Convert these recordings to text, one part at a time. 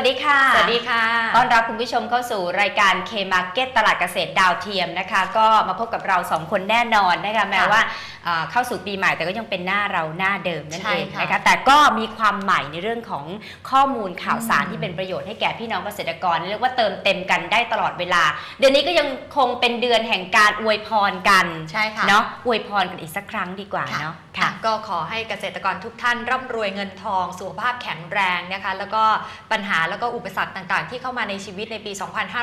สวัสดีค่ะ สวัสดีค่ะ ต้อนรับคุณผู้ชมเข้าสู่รายการ K-Market ตลาดเกษตรดาวเทียมนะคะ ก็มาพบกับเราสองคนแน่นอนนะคะ แม้ว่าอ่าเข้าสู่ปีใหม่แต่ก็ยังเป็นหน้าเราหน้าเดิมนั่นใช่เองค่ะนะคะ แต่ก็มีความใหม่ในเรื่องของข้อมูลข่าวสารที่เป็นประโยชน์ให้แก่พี่น้องเกษตรกร เรียกว่าเติมเต็มกันได้ตลอดเวลา เดือนนี้ก็ยังคงเป็นเดือนแห่งการอวยพรกัน ใช่ค่ะ เนาะอวยพรกันอีกสักครั้งดีกว่าเนาะ ค่ะก็ขอให้เกษตรกรทุกท่าน ร่ำรวยเงินทอง สุขภาพแข็งแรงนะคะ แล้วก็ปัญหาแล้วก็อุปสรรคต่างๆ ที่เข้ามาในชีวิตในปี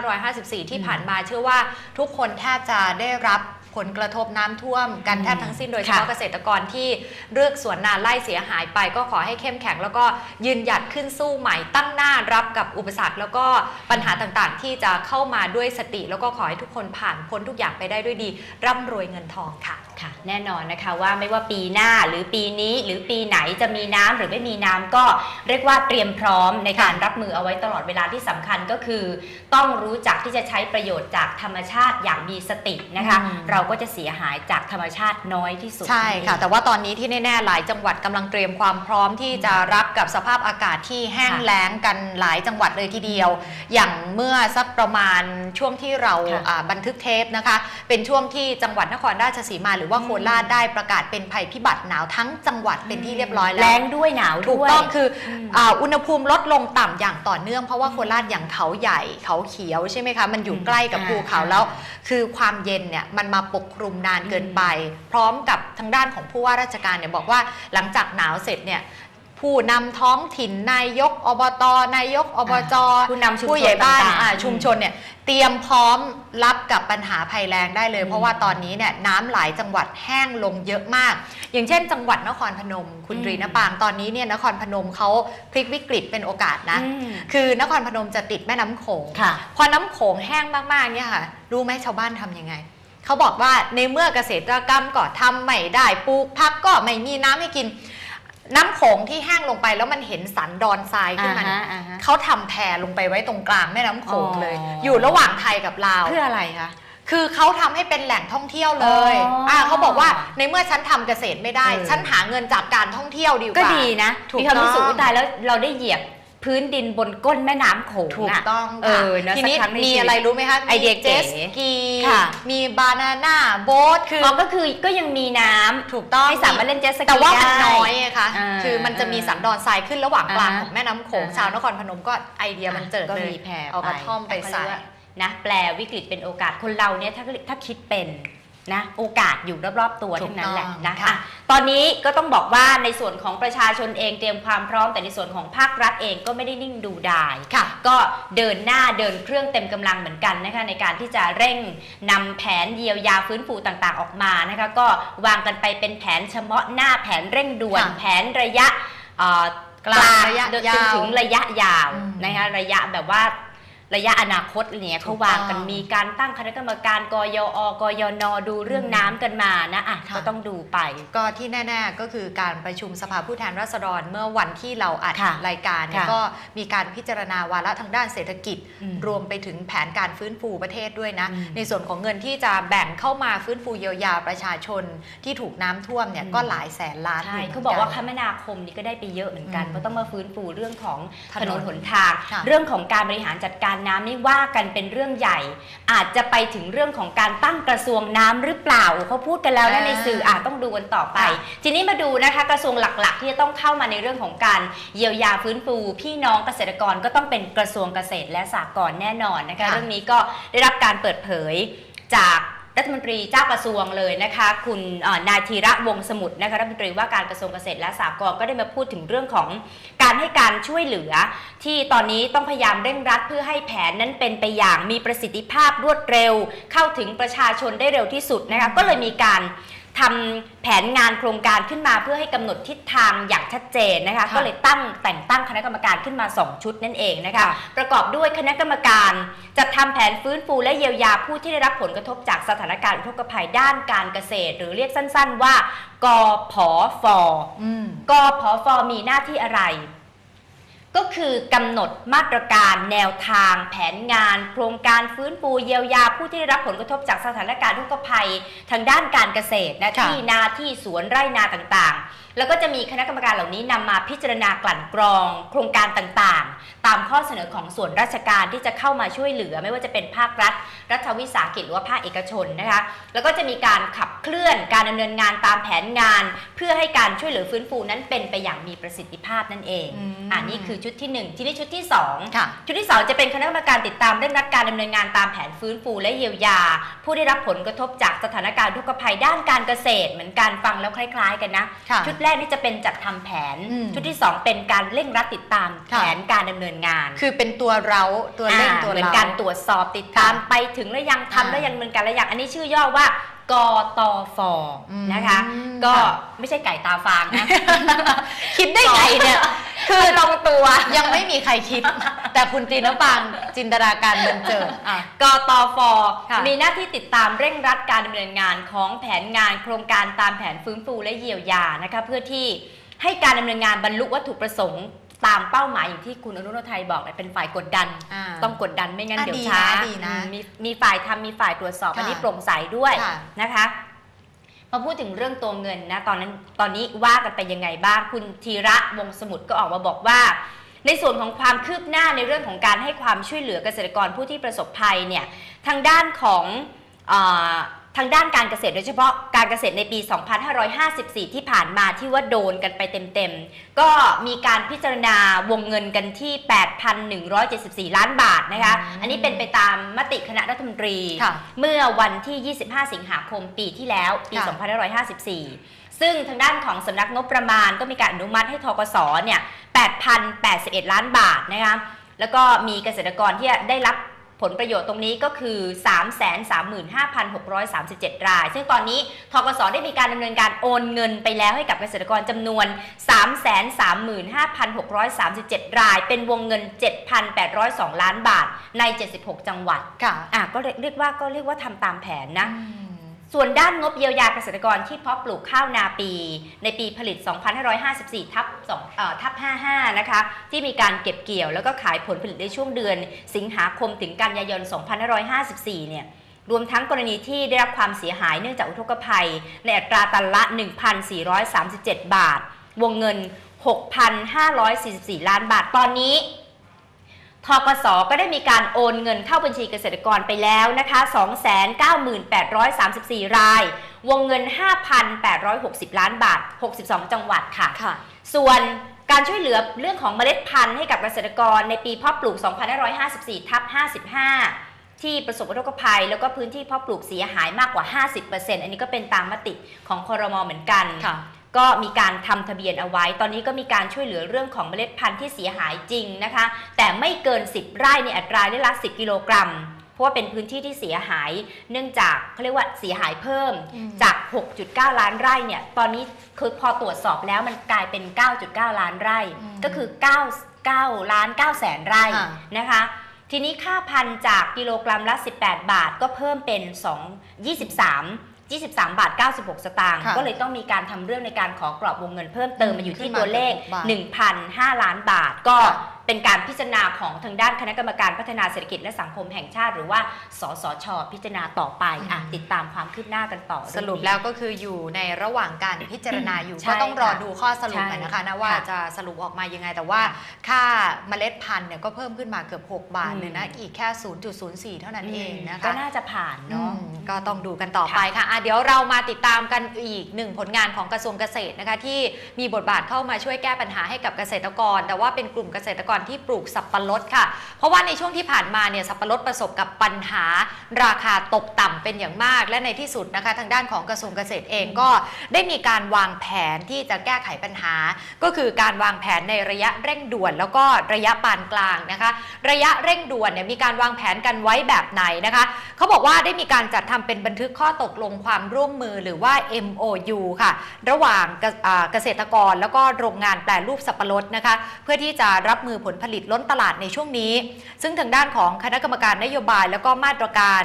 2554 ที่ผ่านมาเชื่อว่าทุกคนแทบจะได้รับ ผลกระทบน้ำท่วมกันอืมแทบทั้งสิ้นโดยเฉพาะค่ะเกษตรกรที่เลือกสวนนาไล่เสียหายไป ก็ขอให้เข้มแข็ง แล้วก็ยืนหยัดขึ้นสู้ใหม่ตั้งหน้ารับกับอุปสรรค แล้วก็ปัญหาต่างๆ ที่จะเข้ามาด้วยสติ แล้วก็ขอให้ทุกคนผ่านพ้นทุกอย่างไปได้ด้วยดี ร่ำรวยเงินทองค่ะค่ะ แน่นอนนะคะว่าไม่ว่าปีหน้าหรือปีนี้หรือปีไหนจะมีน้ำหรือไม่มีน้ำก็เรียกว่าเตรียมพร้อมในการรับมือเอาไว้ตลอดเวลาที่สำคัญก็คือ ต้องรู้จักที่จะใช้ประโยชน์จากธรรมชาติอย่างมีสตินะคะอืมเราก็จะเสียหายจากธรรมชาติน้อยที่สุด ใช่ค่ะนั่นเองแต่ว่าตอนนี้ที่แน่ๆหลายจังหวัดกำลังเตรียมความพร้อมที่จะรับกับสภาพอากาศที่แห้งค่ะแล้งกันหลายจังหวัดเลยทีเดียว อย่างเมื่อสักประมาณช่วงที่เราค่ะอ่าบันทึกเทปนะคะ เป็นช่วงที่จังหวัดนครราชสีมา หรือว่าอืมโคราชได้ประกาศเป็นภัยพิบัติหนาวทั้งจังหวัดเป็นที่เรียบร้อยแรแล้วงด้วยหนาวถูกด้วยต้องคืออมอ่าอุณหภูมิลดลงต่ำอย่างต่อเนื่องเพราะว่าโคราชอย่างเขาใหญ่เขาเขียวใช่ไหมคะมันอยู่อืมใกล้กับอ่าภูเขาอ่าแล้ว คือความเย็นเนี่ยมันมาปกคลุมนานเกินไป พร้อมกับทางด้านของผู้ว่าราชการเนี่ยบอกว่าหลังจากหนาวเสร็จเนี่ยผู้นำท้องถิ่นนายกอบตนายกอบจผู้นำชุมชนผู้ใหญ่บ้านต่างๆอ่าชุมชนเนี่ยเตรียมพร้อมรับกับปัญหาภัยแรงได้เลยอืมเพราะว่าตอนนี้เนี่ยน้ำหลายจังหวัดแห้งลงเยอะมาก อย่างเช่น จังหวัดนครพนม คุณอืมตรีนปางตอนนี้เนี่ยนครพนมเขาพลิกวิกฤตเป็นโอกาสนะอืมคือนครพนมจะติดแม่น้ำโขงค่ะพอน้ำโขงแห้งมากๆเนี่ยค่ะรู้ไหมชาวบ้านทำยังไง เขาบอกว่าในเมื่อเกษตรกรรมก็ทำไม่ได้ปลูกพักก็ไม่มีน้ำให้กิน น้ำโขงที่แห้งลงไปแล้วมันเห็นสันดอนทรายขึ้นมาอ่าฮะอ่าฮะเขาทำแพลงไปไว้ตรงกลางแม่น้ำโขงเลยอ๋อออยู่ระหว่างไทยกับลาวเพื่ออะไรคะคือเขาทำให้เป็นแหล่งท่องเที่ยวเลยอ๋ออ่่าเขาบอกว่าในเมื่อฉันทำเกษตรไม่ได้เออฉันหาเงินจากการท่องเที่ยวดีกว่า ก็ดีนะถูกมีความรู้สึกต้องว่าตายแล้วเราได้เหยียบ พื้นดินบนก้นแม่น้ำโขงถูกอะต้องเอค่ะอนะทีนี้สักครั้งในมีชีวิตอะไรรู้ไหมคะไอเดียมีเก๋เจสกีค่ะมีบานาน่าโบ๊ทคืออ๋อก็คือก็ยังมีน้ำถูกต้องให้สามารถเล่นเจ็ตสกีแต่ว่ามันได้น้อยไงคะอ่าคือมันจะมีสันดอนทรายขึ้นระหว่างกลางอ่าของแม่น้ำโขงอ่าชาวนครพนมก็ไอเดียมันเจิดก็เลยมีแพรเอากระท่อมไปใส่เขาเรียกว่านะแปลวิกฤตเป็นโอกาสคนเราเนี่ยถ้าถ้าคิดเป็น นะโอกาสอยู่รอบๆตัวถูกทั้งนั้นแหละต้องนะค่ะคะตอนนี้ก็ต้องบอกว่าในส่วนของประชาชนเองเตรียมความพร้อม แต่ในส่วนของภาครัฐเองก็ไม่ได้นิ่งดูดายค่ะก็เดินหน้าเดินเครื่องเต็มกำลังเหมือนกันนะคะในการที่จะเร่งนำแผนเยียวยาฟื้นฟูต่างๆออกมานะคะก็วางกันไปเป็นแผนเฉพาะหน้าแผนเร่งด่วนค่ะแผนระยะเอ่อกลางระยะจนยาวถึงระยะยาวอืมนะคะระยะแบบว่า ระยะอนาคตเนี่ยถูเขากต้องวางกันมีการตั้งคณะกรรมการกยอ กยน ดูเรื่องอืมน้ำกันมานะอะค่ะก็ต้องดูไป ก็ที่แน่ๆก็คือการประชุมสภาผู้แทนราษฎรเมื่อวันที่เราอัดค่ะรายการเนี่ยค่ะก็มีการพิจารณาวาระทางด้านเศรษฐกิจอืมรวมไปถึงแผนการฟื้นฟูประเทศด้วยนะอืมในส่วนของเงินที่จะแบ่งเข้ามาฟื้นฟูเยียวยาประชาชนที่ถูกน้ำท่วมเนี่ยอืมก็หลายแสนล้านใช่ยู่หมืนเขาบอกว่าคนมนาคมนี่ก็ได้ไปเยอะเหมือนกันอืมเพราะต้องมาฟื้นฟูเรื่องของถถนนนนหนทางค่ะเรื่องของการบริหารจัดการน้ำนี่ว่ากันเป็นเรื่องใหญ่ อาจจะไปถึงเรื่องของการตั้งกระทรวงน้ำหรือเปล่าเขาพูดกันแล้วนะอ่าในสื่ออาจต้องดูกันต่อไปค่ะทีนี้มาดูนะคะกระทรวงหลักๆ ที่จะต้องเข้ามาในเรื่องของการเยียวยาฟื้นฟู พี่น้องเกษตรกรก็ต้องเป็นกระทรวงเกษตรและสหกรณ์แน่นอนนะคะค่ะเรื่องนี้ก็ได้รับการเปิดเผยจาก รัฐมนตรีเจ้ากระทรวงเลยนะคะ คุณนายธีระวงศ์สมุทรนะคะรัฐมนตรีว่าการกระทรวงเกษตรและสหกรณ์ก็ได้มาพูดถึงเรื่องของการให้การช่วยเหลือ ที่ตอนนี้ต้องพยายามเร่งรัดเพื่อให้แผนนั้นเป็นไปอย่างมีประสิทธิภาพรวดเร็ว เข้าถึงประชาชนได้เร็วที่สุดนะคะก็เลยมีการ ทำแผนงานโครงการขึ้นมาเพื่อให้กำหนดทิศทางอย่างชัดเจนนะคะค่ะก็เลยตั้งแต่งตั้งคณะกรรมการขึ้นมา 2 ชุดนั่นเองนะคะค่ะประกอบด้วยคณะกรรมการจัดทำแผนฟื้นฟูและเยียวยาผู้ที่ได้รับผลกระทบจากสถานการณ์อุทกภัยด้านการเกษตร หรือเรียกสั้น ๆ ว่ากพฟอืมกพฟมีหน้าที่อะไร ก็คือกำหนดมาตรการแนวทางแผนงาน โครงการฟื้นฟูเยียวยาผู้ที่ได้รับผลกระทบจากสถานการณ์ทุกภัย ทางด้านการเกษตรนะค่ะที่นาที่สวนไร่นาต่างๆ แล้วก็จะมีคณะกรรมการเหล่านี้นำมาพิจารณากลั่นกรอง โครงการต่างๆ ตามข้อเสนอของส่วนราชการที่จะเข้ามาช่วยเหลือ ไม่ว่าจะเป็นภาครัฐ รัฐวิสาหกิจหรือว่าภาคเอกชนนะคะแล้วก็จะมีการขับเคลื่อนการดำเนินงานตามแผนงาน เพื่อให้การช่วยเหลือฟื้นฟูนั้นเป็นไปอย่างมีประสิทธิภาพนั่นเองอืมอ่านี่คือชุดที่หนึ่งทีนี้ชุดที่สองค่ะชุดที่ 2 จะเป็นคณะกรรมการติดตามเร่งรัดการดำเนินงานตามแผนฟื้นฟูและเยียวยา ผู้ได้รับผลกระทบจากสถานการณ์ทุกขภัยด้านการเกษตร เหมือนการฟังแล้วคล้าย ๆ กันนะค่ะชุดแรกนี่จะเป็นจัดทำแผนอืมชุดที่ 2 เป็นการเร่งรัดติดตามแผค่ะนการดำเนินงาน คือเป็นตัวเราตัวเร่งอ่าตัวเหมือนเราการตรวจสอบติดตามค่ะไปถึงแล้วยังอ่าทำแล้วยังดำเนินการแล้วยังอันนี้ชื่อย่อว่ากตฟอืมนะคะ ก็ค่ะไม่ใช่ไก่ตาฟางนะ คิดได้ไงเนี่ย คือมันลงตัว ยังไม่มีใครคิด แต่คุณจีนปังจินตนาการบันเจิดอะ กตฟค่ะมีหน้าที่ติดตามเร่งรัดการดำเนินงานของแผนงานโครงการตามแผนฟื้นฟูและเยียวยานะคะเพื่อที่ให้การดำเนินงานบรรลุวัตถุประสงค์ ตามเป้าหมายอย่างที่คุณอนุโนไทยบอกเลยเป็นฝ่ายกดดัน อ่าต้องกดดันไม่งั้นอะเดี๋ยวดีช้านะดีนะอืมมีมีฝ่ายทำมีฝ่ายตรวจสอบค่ะอันนี้โปร่งใสด้วยค่ะ นะคะ มาพูดถึงเรื่องตัวเงินนะตอนนั้นตอนนี้ว่ากันไปยังไงบ้างคุณธีระวงศ์สมุทรก็ออกมาบอกว่า ในส่วนของความคืบหน้าในเรื่องของการให้ความช่วยเหลือเกษตรกรผู้ที่ประสบภัยเนี่ยทางด้านของ ทางด้านการเกษตรโดยเฉพาะการเกษตรในปี 2554 ที่ผ่านมาที่ว่าโดนกันไปเต็มๆ ก็มีการพิจารณาวงเงินกันที่ 8,174 ล้านบาทนะคะอืมอันนี้เป็นไปตามมติคณะรัฐมนตรีค่ะเมื่อวันที่ 25 สิงหาคมปีที่แล้ว ปีค่ะ2554 ซึ่งทางด้านของสำนักงบประมาณก็มีการอนุมัติให้ทกสเนี่ย 8,081 ล้านบาทนะคะ แล้วก็มีเกษตรกรที่ได้รับ ผลประโยชน์ตรงนี้ก็คือ 335,637 ราย ซึ่งตอนนี้ทกสได้มีการดำเนินการโอนเงินไปแล้วให้กับเกษตรกรจำนวน 335,637 ราย เป็นวงเงิน 7,802 ล้านบาทใน 76 จังหวัดค่ะอะก็เรียกเรียกว่าก็เรียกว่าทำตามแผนนะอืมส่วนด้านงบเยียวยาเกษตรกรที่เพาะปลูกข้าวนาปี ในปีผลิต 2554 ทับ 2ทับ55 นะคะ ที่มีการเก็บเกี่ยวแล้วก็ขายผลผลิตในช่วงเดือน สิงหาคมถึงกันยายน 2554 เนี่ยรวมทั้งกรณีที่ได้รับความเสียหายเนื่องจากอุทกภัย ในอัตราตันละ 1,437 บาท วงเงิน 6,544 ล้านบาทตอนนี้ ทกสก็ได้มีการโอนเงินเข้าบัญชีเกษตรกรไปแล้วนะคะ 298,34 ราย วงเงิน 5,860 ล้านบาท 62 จังหวัดค่ะค่ะส่วนการช่วยเหลือเรื่องของเมล็ดพันธุ์ให้กับเกษตรกรในปีเพาะปลูก 2554 ทับ 55 ที่ประสบอุทกภัย แล้วก็พื้นที่เพาะปลูกเสียหายมากกว่า 50%อันนี้ก็เป็นตามมติของคอรมอเหมือนกันค่ะ ก็มีการทำทะเบียนเอาไว้ ตอนนี้ก็มีการช่วยเหลือเรื่องของเมล็ดพันธุ์ที่เสียหายจริงนะคะ แต่ไม่เกิน 10 ไร่ในอัตราได้ละ 10 กิโลกรัม เพราะว่าเป็นพื้นที่ที่เสียหาย เนื่องจากเขาเรียกว่าเสียหายเพิ่มอืมจาก 6.9 ล้านไร่เนี่ย ตอนนี้คือพอตรวจสอบแล้วมันกลายเป็น 9.9 ล้านไร่ ก็คือ 9 9ล้าน9แสนไร่ค่ะนะคะทีนี้ค่าพันธุ์จากกิโลกรัมละ 18 บาทก็เพิ่มเป็น 2 23 23 บาท 96 สตางค์ค่ะก็เลยต้องมีการทำเรื่องในการขอกรอบวงเงินเพิ่มเติมมาอยู่ที่ขึ้นมาตัวเลขเกือบหกบาท1,005 ล้านบาทก็ค่ะ เป็นการพิจารณาของทางด้านคณะกรรมการพัฒนาเศรษฐกิจและสังคมแห่งชาติ หรือว่า สสช พิจารณาต่อไปอะติดตามความคืบหน้ากันต่อสรุปเองนี้แล้วก็คืออยู่ในระหว่างการพิจารณาอยู่ใช่ก็ต้องรอค่ะดูข้อสรุปใช่กันนะคะนะว่าค่ะจะสรุปออกมายังไง แต่ว่าค่าเมล็ดพันธุ์เนี่ยก็เพิ่มขึ้นมาเกือบ 6 บาทอืมเลยนะอีกแค่ 0.04 เท่านั้นเองนะก็คะน่าจะผ่านเนาะอืมก็ต้องดูกันต่อไปค่ะอะเดี๋ยวเรามาติดตามกันอีกหนึ่งผลงานของกระทรวงเกษตรนะคะที่มีบทบาทเข้ามาช่วยแก้ปัญหาให้กับเกษตรกร แต่ว่าเป็นกลุ่มเกษตรกรที่ปลูกสับปะรดค่ะ เพราะว่าในช่วงที่ผ่านมาเนี่ยสับปะรดประสบกับปัญหาราคาตกต่ำเป็นอย่างมาก และในที่สุดนะคะ ทางด้านของกระทรวงเกษตรเองก็ได้มีการวางแผนที่จะแก้ไขปัญหา ก็คือการวางแผนในระยะเร่งด่วน แล้วก็ระยะปานกลางนะคะ ระยะเร่งด่วนเนี่ยมีการวางแผนกันไว้แบบไหนนะคะเขาบอกว่าได้มีการจัดทำเป็นบันทึกข้อตกลงความร่วมมือหรือว่า MOU ค่ะ ระหว่างเกอ่าเกษตรกรแล้วก็โรงงานแปรรูปสับปะรดนะคะ เพื่อที่จะรับมือผลผลิตล้นตลาดในช่วงนี้ ซึ่งทางด้านของคณะกรรมการนโยบายแล้วก็มาตรการ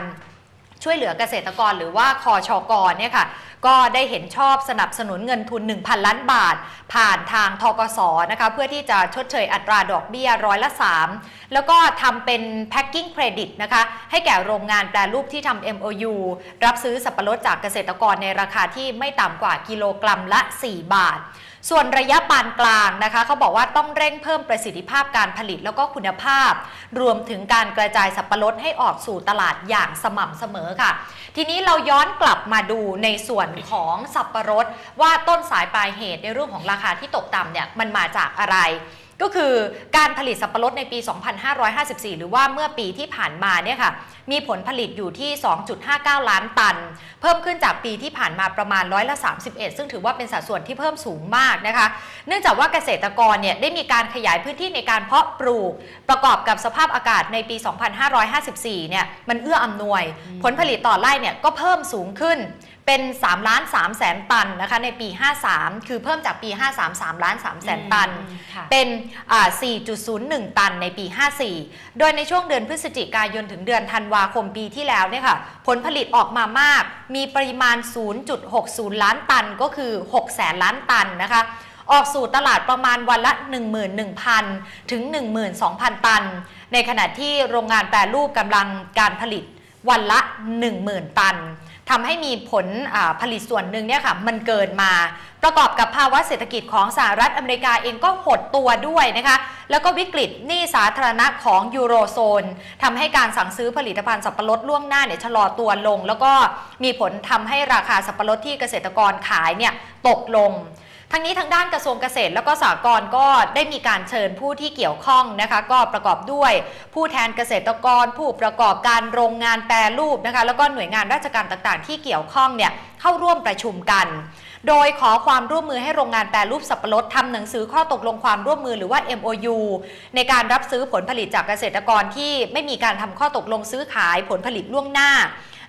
ช่วยเหลือเกษตรกรหรือว่าคอชอกรเนี่ยค่ะก็ได้เห็นชอบสนับสนุนเงินทุน 1,000 ล้านบาท ผ่านทางทกสนะคะเพื่อที่จะชดเชยอัตราดอกเบี้ยร้อยละ 3 แล้วก็ทำเป็นแพ็กกิ้งเครดิตนะคะให้แก่โรงงานแปรรูปที่ทำ MOU รับซื้อสับปะรดจากเกษตรกรในราคาที่ไม่ต่ำกว่ากิโลกรัมละ 4 บาท ส่วนระยะปานกลางนะคะเขาบอกว่าต้องเร่งเพิ่มประสิทธิภาพการผลิตแล้วก็คุณภาพ รวมถึงการกระจายสับปะรดให้ออกสู่ตลาดอย่างสม่ำเสมอค่ะ ทีนี้เราย้อนกลับมาดูในส่วนของสับปะรด ว่าต้นสายปลายเหตุในเรื่องของราคาที่ตกต่ำเนี่ยมันมาจากอะไร ก็คือการผลิตสับปะรดในปี 2554 หรือว่าเมื่อปีที่ผ่านมาเนี่ยค่ะมีผลผลิตอยู่ที่ 2.59 ล้านตัน เพิ่มขึ้นจากปีที่ผ่านมาประมาณร้อยละ 31 ซึ่งถือว่าเป็นสัดส่วนที่เพิ่มสูงมากนะคะ เนื่องจากว่าเกษตรกรเนี่ยได้มีการขยายพื้นที่ในการเพาะปลูก ประกอบกับสภาพอากาศในปี 2554 เนี่ยมันเอื้ออำนวย ผลผลิตต่อไร่เนี่ยก็เพิ่มสูงขึ้น เป็น3ล้าน3แสนตันนะคะในปี 53 คือเพิ่มจากปี 53 3ล้าน3แสนตันอืมค่ะเป็นอ่า4.01 ตันในปี 54 โดยในช่วงเดือนพฤศจิกายนถึงเดือนธันวาคมปีที่แล้วเนี่ยค่ะผลผลิตออกมามาก มีปริมาณ 0.60 ล้านตันก็คือ6แสนล้านตันนะคะออกสู่ตลาดประมาณวันละ 11,000 ถึง 12,000 ตัน ในขณะที่โรงงานแปรรูปกำลังการผลิตวันละ 10,000 ตัน ทำให้มีผลผลิตส่วนหนึ่งเนี่ยค่ะมันเกินมา ประกอบกับภาวะเศรษฐกิจของสหรัฐอเมริกาเองก็หดตัวด้วยนะคะแล้วก็วิกฤตหนี้สาธารณะของยูโรโซนทำให้การสั่งซื้อผลิตภัณฑ์สับปะรดล่วงหน้าเนี่ยชะลอตัวลง แล้วก็มีผลทำให้ราคาสับปะรดที่เกษตรกรขายเนี่ยตกลง ทั้งนี้ทางด้านกระทรวงเกษตรแล้วก็สหกรณ์ก็ได้มีการเชิญผู้ที่เกี่ยวข้องนะคะ ก็ประกอบด้วยผู้แทนเกษตรกร ผู้ประกอบการโรงงานแปรรูปนะคะ แล้วก็หน่วยงานราชการต่างๆ ที่เกี่ยวข้องเนี่ยเข้าร่วมประชุมกัน โดยขอความร่วมมือให้โรงงานแปรรูปสับปะรดทำหนังสือข้อตกลงความร่วมมือหรือว่า MOU ในการรับซื้อผลผลิตจากเกษตรกรที่ไม่มีการทำข้อตกลงซื้อขายผลผลิตล่วงหน้า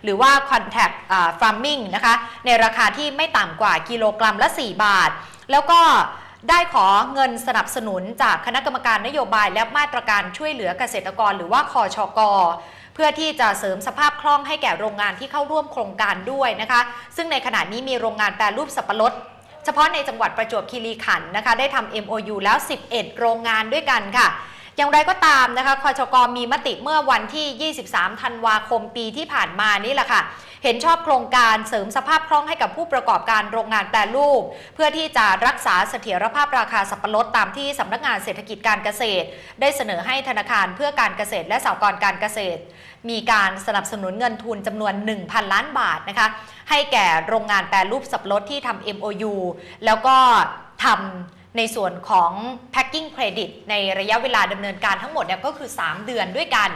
หรือว่า contact อ่า farming นะคะในราคาที่ไม่ต่ำกว่ากิโลกรัมละ 4 บาท แล้วก็ได้ขอเงินสนับสนุนจากคณะกรรมการนโยบายและมาตรการช่วยเหลือเกษตรกร หรือว่าคอชกอเพื่อที่จะเสริมสภาพคล่องให้แก่โรงงานที่เข้าร่วมโครงการด้วยนะคะ ซึ่งในขณะนี้มีโรงงานแปรรูปสับปะรดเฉพาะในจังหวัดประจวบคีรีขันธ์นะคะ ได้ทำ MOU แล้ว 11 โรงงานด้วยกันค่ะ อย่างไรก็ตามนะคะคอชกมีมติเมื่อวันที่ 23 ธันวาคมปีที่ผ่านมานี่แหละค่ะ เห็นชอบโครงการเสริมสภาพคล่องให้กับผู้ประกอบการโรงงานแปรรูป เพื่อที่จะรักษาเสถียรภาพราคาสับปะรดตามที่สำนักงานเศรษฐกิจการเกษตร ได้เสนอให้ธนาคารเพื่อการเกษตรและสหกรณ์การเกษตร มีการสนับสนุนเงินทุนจำนวน 1,000 ล้านบาทนะคะให้แก่โรงงานแปรรูปสับปะรดที่ทำ MOU แล้วก็ทำ ในส่วนของ packing credit ในระยะเวลาดำเนินการทั้งหมดเนี่ยก็คือ 3 เดือนด้วยกัน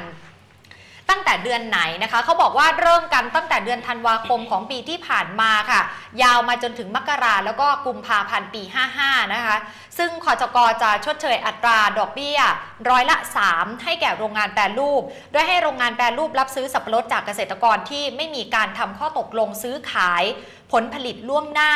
ตั้งแต่เดือนไหนนะคะเขาบอกว่าเริ่มกันตั้งแต่เดือนธันวาคมของปีที่ผ่านมาค่ะ ยาวมาจนถึงมกราแล้วก็กุมภาพันธ์ปี 55 นะคะ ซึ่งคอจกจะชดเชยอัตราดอกเบี้ยร้อยละ 3 ให้แก่โรงงานแปรรูป โดยให้โรงงานแปรรูปรับซื้อสับปะรดจากเกษตรกรที่ไม่มีการทำข้อตกลงซื้อขาย ผลผลิตล่วงหน้า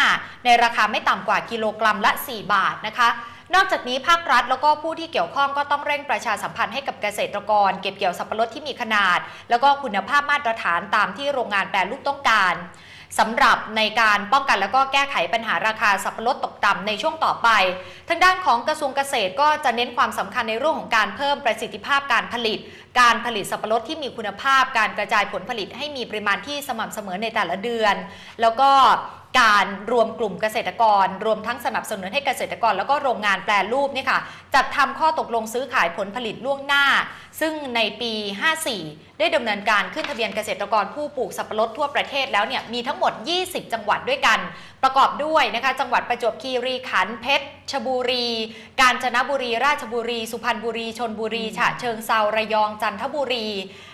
ในราคาไม่ต่ำกว่ากิโลกรัมละ 4 บาทนะคะ นอกจากนี้ภาครัฐแล้วก็ผู้ที่เกี่ยวข้องก็ต้องเร่งประชาสัมพันธ์ให้กับเกษตรกร เก็บเกี่ยวสับปะรดที่มีขนาด แล้วก็คุณภาพมาตรฐานตามที่โรงงานแปรรูปต้องการสำหรับในการป้องกันแล้วก็แก้ไขปัญหาราคาสับปะรดตกต่ำในช่วงต่อไป ทางด้านของกระทรวงเกษตรก็จะเน้นความสำคัญในเรื่องของการเพิ่มประสิทธิภาพการผลิต การผลิตสับปะรดที่มีคุณภาพ การกระจายผลผลิตให้มีปริมาณที่สม่ำเสมอในแต่ละเดือน แล้วก็ การรวมกลุ่มเกษตรกร รวมทั้งสนับสนุนให้เกษตรกร แล้วก็โรงงานแปรรูปเนี่ยค่ะจัดทำข้อตกลงซื้อขายผลผลิตล่วงหน้า ซึ่งในปี 54 ได้ดำเนินการขึ้นทะเบียนเกษตรกรผู้ปลูกสับปะรดทั่วประเทศแล้วเนี่ยมีทั้งหมด 20 จังหวัดด้วยกัน ประกอบด้วยนะคะจังหวัดประจวบคีรีขันธ์เพชรชบุรี กาญจนบุรี ราชบุรี สุพรรณบุรี ชนบุรี ฉะเชิงเซาระยองจันทบุรี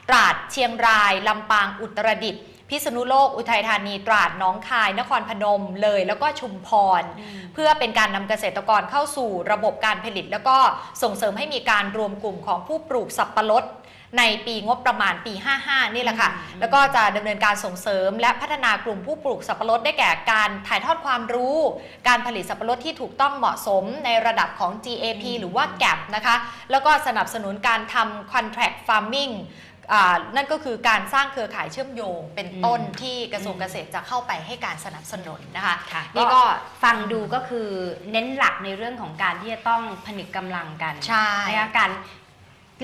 ตราดเชียงรายลำปางอุตรดิตถ์ พิษณุโลกอุทัยธานีตราดหน้องคาย นครพนมเลย แล้วก็ชุมพร เพื่อเป็นการนำเกษตรกรเข้าสู่ระบบการผลิต แล้วก็ส่งเสริมให้มีการรวมกลุ่มของผู้ปลูกสับปะรด ในปีงบประมาณปี 55 นี่แหละค่ะอืมแล้วก็จะดำเนินการส่งเสริม และพัฒนากลุ่มผู้ปลูกสับปะรดได้แก่การถ่ายทอดความรู้ การผลิตสับปะรดที่ถูกต้องเหมาะสมในระดับของ GAP หรือว่า GAP นะคะ แล้วก็สนับสนุนการทำ contract farming อ่านั่นก็คือการสร้างเครือข่ายเชื่อมโยงเป็นต้นอืมที่กระทรวงเกษตรจะเข้าไปให้การสนับสนุนนะคะค่ะนี่นี่ก็ก็ฟังดูก็คือเน้นหลักในเรื่องของการที่จะต้องผนึกกำลังกันใช่นะคะการ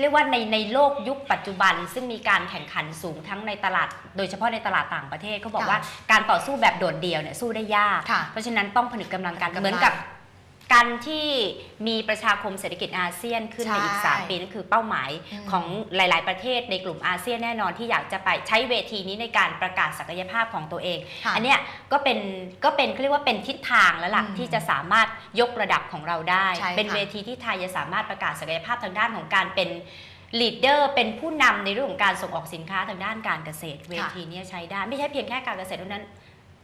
เรียกว่าในในโลกยุคปัจจุบัน ซึ่งมีการแข่งขันสูงทั้งในตลาด โดยเฉพาะในตลาดต่างประเทศเขาบอกค่ะว่าการต่อสู้แบบโดดเดี่ยวเนี่ยสู้ได้ยากค่ะเพราะฉะนั้นต้องผนึกกำลังกันกำลังเหมือนกับ การที่มีประชาคมเศรษฐกิจอาเซียนขึ้นในอีกใช่3ปีนั่นคือเป้าหมายอืมของหลาย ๆ ประเทศในกลุ่มอาเซียนแน่นอนที่อยากจะไปใช้เวทีนี้ในการประกาศศักยภาพของตัวเองค่ะอันเนี้ยก็เป็นก็เป็นเขาเรียกว่าเป็นทิศทางแล้วล่ะอืมที่จะสามารถยกระดับของเราได้ใช่ค่ะเป็นเวทีที่ไทยจะสามารถประกาศศักยภาพทางด้านของการเป็นลีดเดอร์เป็นผู้นำในเรื่องของการส่งออกสินค้าทางด้านการเกษตร เวทีเนี้ยใช้ได้ไม่ใช่เพียงแค่การเกษตรเท่านั้น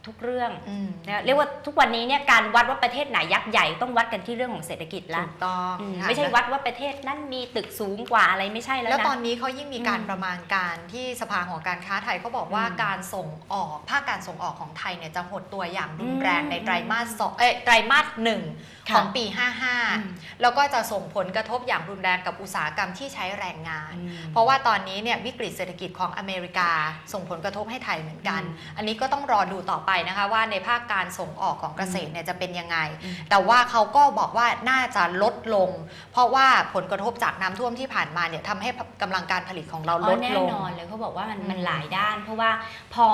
ทุกเรื่องอืมนะเรียกว่าทุกวันนี้เนี่ยการวัดว่าประเทศไหนยักษ์ใหญ่ต้องวัดกันที่เรื่องของเศรษฐกิจละถูกต้องอืมค่ะไม่ใช่วัดว่าประเทศนั้นมีตึกสูงกว่าอะไรไม่ใช่แล้วแล้วนะตอนนี้เขายิ่งมีการอืมประมาณการที่สภาหอการค้าไทยเขาบอกว่าอืมการส่งออกภาคการส่งออกของไทยเนี่ยจะหดตัวอย่างรุนอืมแรงในไตรมาสสองเอ้ยไตรมาสหนึ่งค่ะของปีอืม55 แล้วก็จะส่งผลกระทบอย่างรุนแรงกับอุตสาหกรรมที่ใช้แรงงานอืมเพราะว่าตอนนี้เนี่ยวิกฤตเศรษฐกิจของอเมริกาส่งผลกระทบให้ไทยเหมือนกันอืมอันนี้ก็ต้องรอดูต่อไปนะคะว่าในภาคการส่งออกของเกษตรเนี่ยจะเป็นยังไงอืมแต่ว่าเขาก็บอกว่าน่าจะลดลง เพราะว่าผลกระทบจากน้ำท่วมที่ผ่านมาเนี่ยทำให้กำลังการผลิตของเราอ๋ลอดแน่ลงนอนเลยเขาบอกว่ามันอืมมันหลายด้าน เพราะว่าพอ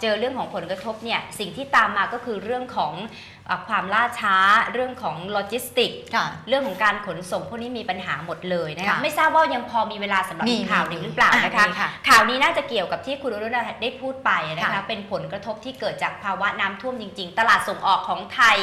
เจอเรื่องของผลกระทบเนี่ยสิ่งที่ตามมาก็คือเรื่องของเอ่อ ความล่าช้าเรื่องของโลจิสติกค่ะเรื่องของการขนส่งพวกนี้มีปัญหาหมดเลยนะคะค่ะไม่ทราบว่ายังพอมีเวลาสำหรับมีอีกข่าวหนึ่งหรือเปล่าอะนะคะมีค่ะข่าวนี้น่าจะเกี่ยวกับที่คุณอรุณาได้พูดไปนะคะค่ะเป็นผลกระทบที่เกิดจากภาวะน้ำท่วมจริง ๆ ตลาดส่งออกของไทย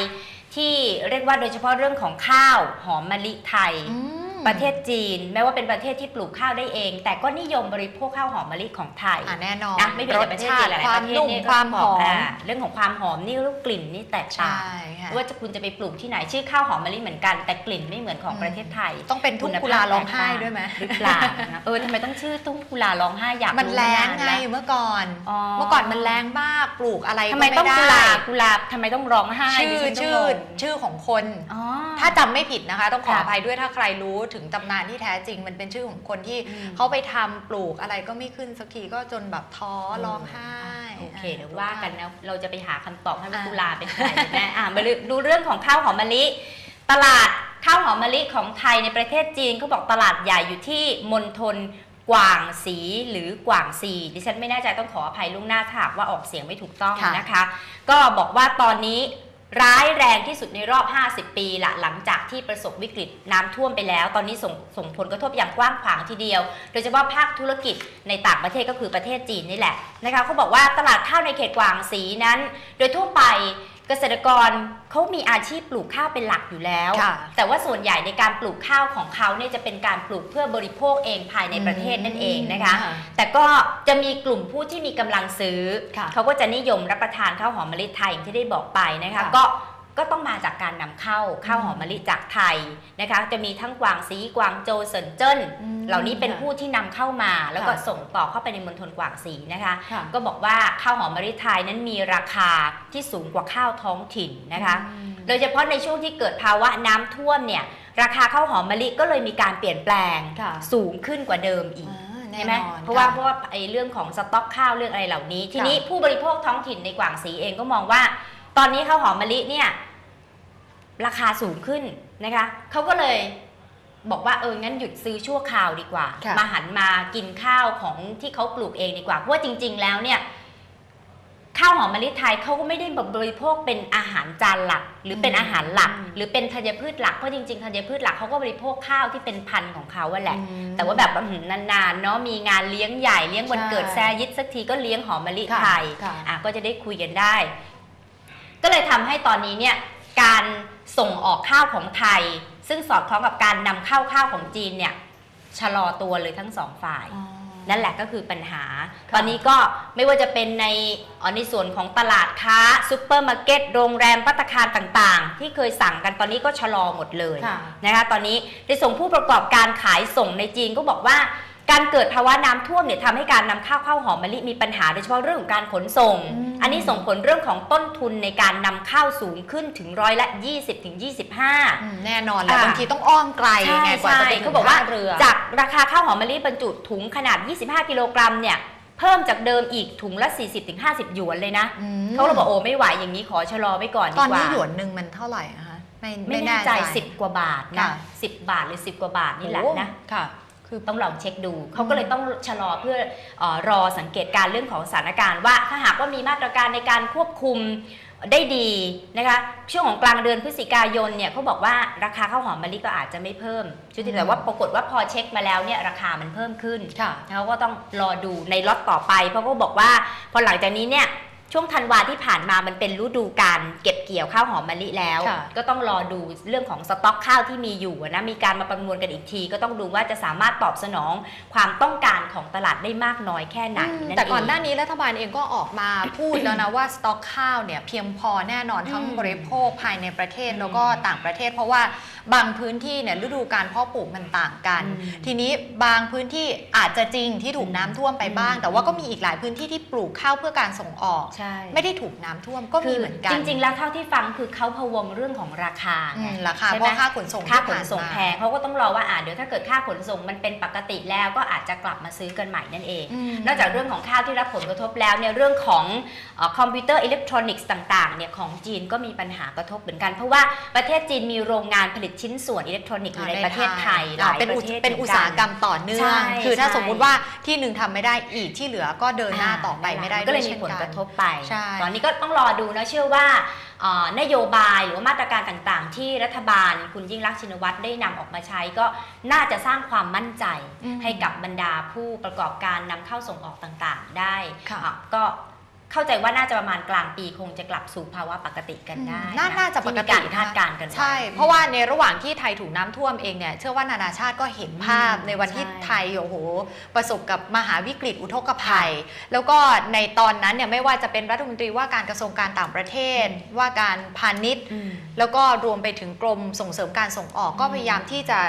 ที่เรียกว่าโดยเฉพาะเรื่องของข้าวหอมมะลิไทยอืม ประเทศจีน แม้ว่าเป็นประเทศที่ปลูกข้าวได้เอง แต่ก็นิยมบริโภคข้าวหอมมะลิของไทยอะแน่นอนนะไม่เพียงแต่ประเทศจีนหลายคๆวาปมระเทศนุ่มเนี่ยความหอมาเรื่องของความหอมนี่รูปกลิ่นนี่แตกต่างใช่ค่ะว่าจะคุณจะไปปลูกที่ไหนชื่อข้าวหอมมะลิเหมือนกัน แต่กลิ่นไม่เหมือนของอืมประเทศไทย ต้องเป็นทุ่งกุลาร้องไห้ด้วยไหมหรือเปล่านะเออทำไมต้องชื่อตุ้งกุลาร้องไห้อยากมันรู้แรงานไงแล้วเมื่อก่อนอ๋อเมื่อก่อนมันแรงมากปลูกอะไรทำไมต้องด้กุลากุลาทำไมต้องร้องไห้ชื่อดิฉันชื่ก็องงชื่อของคนอ๋อถ้าจำไม่ผิดนะคะ ต้องขอค่ะอภัยด้วยถ้าใครรู้ถึงตำนานที่แท้จริง มันเป็นชื่อของคนที่อืมเขาไปทำปลูกอะไรก็ไม่ขึ้นสักทีก็จนแบบท้อร้องไห้โอเคเดี๋ยวว่ากันนะเราจะไปหาคำตอบให้ว่าอ่ากุลาเป็นใครกันแน่อะมาดูเรื่องของข้าวหอมมะลิ ตลาดข้าวหอมมะลิของไทยในประเทศจีนเขาบอกตลาดใหญ่อยู่ที่มณฑลกวางสีหรือกวางซีดิฉันไม่แน่ใจต้องขออภัยล่วงหน้าถ้าหากว่าออกเสียงไม่ถูกต้องค่ะนะคะ ก็บอกว่าตอนนี้ ร้ายแรงที่สุดในรอบ 50 ปีละหลังจากที่ประสบวิกฤตน้ำท่วมไปแล้ว ตอนนี้ส่งส่งผลกระทบอย่างกว้างขวางทีเดียว โดยเฉพาะภาคธุรกิจในต่างประเทศก็คือประเทศจีนนี่แหละนะคะเขาบอกว่าตลาดข้าวในเขตกวางสีนั้น โดยทั่วไป เกษตรกรเขามีอาชีพปลูกข้าวเป็นหลักอยู่แล้ว ค่ะแต่ว่าส่วนใหญ่ในการปลูกข้าวของเขาเนี่ยจะเป็นการปลูกเพื่อบริโภคเองภายในประเทศนั่นเองนะคะอืมแต่ก็จะมีกลุ่มผู้ที่มีกำลังซื้อ ค่ะเขาก็จะนิยมรับประทานข้าวหอมมะลิไทยอย่างที่ได้บอกไปนะคะ ค่ะก็ ก็ต้องมาจากการนำเข้าข้าวหอมมะลิจากไทยนะคะจะมีทั้งกวางซีกวางโจวเซินเจิ้นอืมเหล่านี้เป็นผู้ที่นำเข้ามา แล้วก็ค่ะส่งต่อเข้าไปในมณฑลกวางซีนะคะค่ะก็บอกว่าข้าวหอมมะลิไทยนั้นมีราคาที่สูงกว่าข้าวท้องถิ่นนะคะอืมโดยเฉพาะในช่วงที่เกิดภาวะน้ำท่วมเนี่ยราคาข้าวหอมมะลิก็เลยมีการเปลี่ยนแปลงค่ะสูงขึ้นกว่าเดิมอีกอ่าแน่ใช่ไหมนอนเพราะว่าค่เพราะว่าไอ้เรื่องของสต็อกข้าวเรื่องอะไรเหล่านี้ ทีนี้ผู้บริโภคท้องถิ่นในกวางสีเองก็มองว่า ตอนนี้ข้าวหอมมะลิเนี่ยราคาสูงขึ้นนะคะเขาก็เลยบอกว่าเอองั้นหยุดซื้อชั่วคราวดีกว่าค่ะมาหันมากินข้าวของที่เขาปลูกเองดีกว่าเพราะว่าจริง ๆ แล้วเนี่ยข้าวหอมมะลิไทยเขาก็ไม่ได้บริโภคเป็นอาหารจานหลัก หรือเป็นอาหารหลัก หรือเป็นธัญพืชหลักเพราะจริงๆธัญพืชหลักเขาก็บริโภคข้าวที่เป็นพันธุ์ของเขาอะแหละอืมแต่ว่าแบบอื้อหือนานๆเนาะมีงานเลี้ยงใหญ่เลี้ยงวันใช่เกิดแซยิดสักทีก็เลี้ยงหอมมะลิค่ะไทยค่ะอะก็จะได้คุยกันได้ ก็เลยทำให้ตอนนี้เนี่ยการส่งออกข้าวของไทย ซึ่งสอดคล้องกับการนำเข้าข้าวของจีนเนี่ยชะลอตัวเลยทั้งสองฝ่ายอ๋อนั่นแหละก็คือปัญหาค่ะตอนนี้ก็ไม่ว่าจะเป็นในเอ่อในส่วนของตลาดค้าซูเปอร์มาร์เก็ตโรงแรมพัตตาคารต่างๆ ที่เคยสั่งกันตอนนี้ก็ชะลอหมดเลยค่ะนะคะตอนนี้ในส่งผู้ประกอบการขายส่งในจีนก็บอกว่า การเกิดภาวะน้ำท่วมเนี่ยทำให้การนำข้าวข้าวหอมมะลิมีปัญหาโดยเฉพาะเรื่องของการขนส่งอืมอันนี้ส่งผลเรื่องของต้นทุนในการนำข้าวสูงขึ้นถึงร้อยละ 20ถึง25อืมแน่นอนแหละอ่าบางทีต้องอ้อมไกลใช่ไงกว่าจะไปใช่ถึงเขาบอกว่าท่เรือจากราคาข้าวหอมมะลิบรรจุถุงขนาด 25 กิโลกรัมเนี่ยเพิ่มจากเดิมอีกถุงละ 40-50 หยวนเลยนะอืมเขาเลยบอกโอ้ไม่ไหวอย่างนี้ขอชะลอไว้ก่อนดีตอนกว่านี้หยวนหนึ่งมันเท่าไหร่อะคะไม่ไม่แน่ใจ10 กว่าบาทนะค่ะ10 บาทหรือ 10 กว่าบาทนี่แหละโอ้นะ ค่ะคือต้องลองเช็คดู เขาก็เลยต้องชะลอเพื่อเออรอสังเกตการณ์เรื่องของสถานการณ์ว่าถ้าหากว่ามีมาตรการในการควบคุมได้ดีนะคะช่วงของกลางเดือนพฤศจิกายนเนี่ยเขาบอกว่าราคาข้าวหอมมะลิก็อาจจะไม่เพิ่มชุดที่แต่ว่าปรากฏว่าพอเช็คมาแล้วเนี่ยราคามันเพิ่มขึ้นค่ะเขาก็ต้องรอดูในล็อตต่อไป เพราะเขาบอกว่าพอหลังจากนี้เนี่ย ช่วงธันวาที่ผ่านมามันเป็นฤดูการเก็บเกี่ยวข้าวหอมมะลิแล้วค่ะก็ต้องรอดูเรื่องของสต็อกข้าวที่มีอยู่นะมีการมาประมวลกันอีกที ก็ต้องดูว่าจะสามารถตอบสนองความต้องการของตลาดได้มากน้อยแค่ไหนอืมนั่นแต่ก่อนเงหน้านี้รัฐบาลเองก็ออกมาพูดแล้วนะว่าสต็อกข้าวเนี่ยเพียงพอแน่นอนทั้งอืมบริโภคภายในประเทศอืมแล้วก็ต่างประเทศ เพราะว่า บางพื้นที่เนี่ยฤดูการเพาะปลูกมันต่างกันอืมทีนี้บางพื้นที่อาจจะจริงที่ถูกน้ำท่วมไปบ้างอืมแต่ว่าก็มีอีกหลายพื้นที่ที่ปลูกข้าวเพื่อการส่งออกใช่ไม่ได้ถูกน้ำท่วมก็มีเหมือนกัน จริง ๆ แล้วเท่าที่ฟังคือเขาพะวงเรื่องของราคาอืไงมราคาใช่เพไหมราะค่าขนส่งค่าที่ขผ่นส่งมาแพงเขาก็ต้องรอว่าอ่าเดี๋ยวถ้าเกิดค่าขนส่งมันเป็นปกติแล้วก็อาจจะกลับมาซื้อกันใหม่นั่นเองอืมนอกจากเรื่องของข้าวที่รับผลกระทบแล้วเนี่ยเรื่องของเออคอมพิวเตอร์อิเล็กทรอนิกส์ต่างๆเนี่ยของจีนก็มีปัญหากระทบเหมือนกัน เพราะว่าประเทศจีนมีโรงงานผลิตชิ้นส่วนอิเล็กทรอนิกส์อยู่ในประเทศไทยหลายเป็นปอุระเทศเป็นหมือุนตนสาหกรรมต่อเนื่ใช่อง คือถ้าใช่สมมุติว่าที่หนึ่งทำไม่ได้อีกที่เหลือก็เดินหน้าต่อไปไม่ได้ก็เลยด้วมีช่นผลนกระทบไปใช่ตอนนี้ก็ต้องรอดูนะเชื่อว่าเอ่อนโยบายหรือว่ามาตรการต่างๆ ที่รัฐบาลคุณยิ่งรักษณ์ชินวัตรได้นำออกมาใช้ก็น่าจะสร้างความมั่นใจอืมให้กับบรรดาผู้ประกอบการนำเข้าส่งออกต่างๆ ได้ค่ะอะก็ เข้าใจว่าน่าจะประมาณกลางปีคงจะกลับสู่ภาวะปกติกันได้น่าน่าจะปกติที่มีการคาดการณ์กันไว้ใช่ เพราะว่าในระหว่างที่ไทยถูกน้ำท่วมเองเนี่ยเชื่อว่านานาชาติก็เห็นภาพอืมในวันที่ใช่ไทยโอ้โหประสบกับมหาวิกฤตอุทกภัย แล้วก็ในตอนนั้นเนี่ยไม่ว่าจะเป็นรัฐมนตรีว่าการกระทรวงการต่างประเทศ ว่าการพาณิชย์อืมแล้วก็รวมไปถึงกรมส่งเสริมการส่งออกก็อืมพยายามที่จะ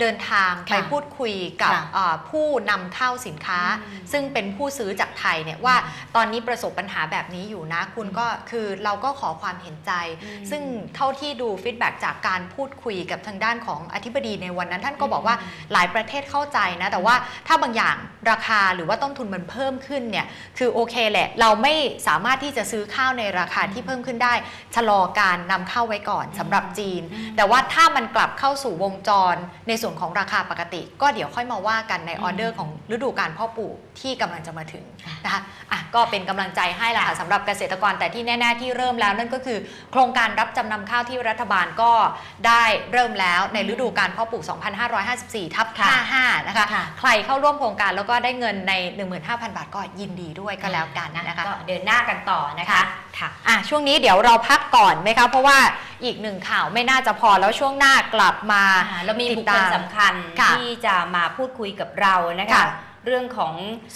เดินทางไปค่ะพูดคุยกับค่ะอ่าผู้นำเข้าสินค้าอืมซึ่งเป็นผู้ซื้อจากไทยเนี่ยว่าตอนนี้ประสบปัญหาแบบนี้อยู่นะ คุณก็คือเราก็ขอความเห็นใจอืมซึ่งเท่าที่ดูฟีดแบ็จากการพูดคุยกับทางด้านของอธิบดีในวันนั้น ท่านก็บอกว่าอืมหลายประเทศเข้าใจนะ แต่ว่าถ้าบางอย่างราคาหรือว่าต้นทุนมันเพิ่มขึ้นเนี่ยคือโอเคแหละ เราไม่สามารถที่จะซื้อข้าวในราคาที่เพิ่มขึ้นได้ ชะลอการนำเข้าไว้ก่อนสำหรับจีนอืมแต่ว่าถ้ามันกลับเข้าสู่วงจรในส่วนของราคาปกติ ก็เดี๋ยวค่อยมาว่ากันในอืมออเดอร์ของฤดูการเพ่อปลูกที่กำลังจะมาถึงค่ะนะคะอะก็เป็นกำลังใจให้ละค่ะค่ะสำหรับเกษตรกรแต่ที่แน่ ๆ ที่เริ่มแล้วนั่นก็คือ โครงการรับจำนำข้าวที่รัฐบาลก็ได้เริ่มแล้วในฤดูการเพ่อปลูก 2554 ทับค่ะ55นะคะค่ะใครเข้าร่วมโครงการแล้วก็ได้เงินใน 15,000 บาทก็ยินดีด้วยก็แล้วกันนะคะก็เดินหน้ากันต่อนะคะค่ะค่ะอะช่วงนี้เดี๋ยวเราพักก่อนไหมคะเพราะว่า อีกหนึ่งข่าวไม่น่าจะพอแล้วช่วงหน้ากลับมาอ่าเรามีติดบุคคตาลมสำคัญค่ะที่จะมาพูดคุยกับเรานะคะค่ะเรื่องของ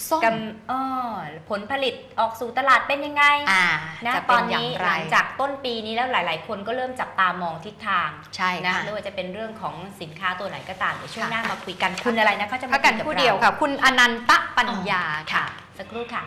ส้มกำเอ่อผลผลิตออกสู่ตลาดเป็นยังไงอ่านะจะตเป็อนนอย่านี้งไรหลังจากต้นปีนี้แล้วหลาย ๆ คนก็เริ่มจับตามองทิศทางใช่นะค่ะไม่ว่าจะเป็นเรื่องของสินค้าตัวไหนก็ตามเดี๋ยวช่วงค่ะหน้ามาคุยกันคุณอะไรนะเขาจะพัมากกันคุยกับผู้เราเดียวค่ะ คุณอนันตปัญญาค่ะค่ะสักครู่ค่ะ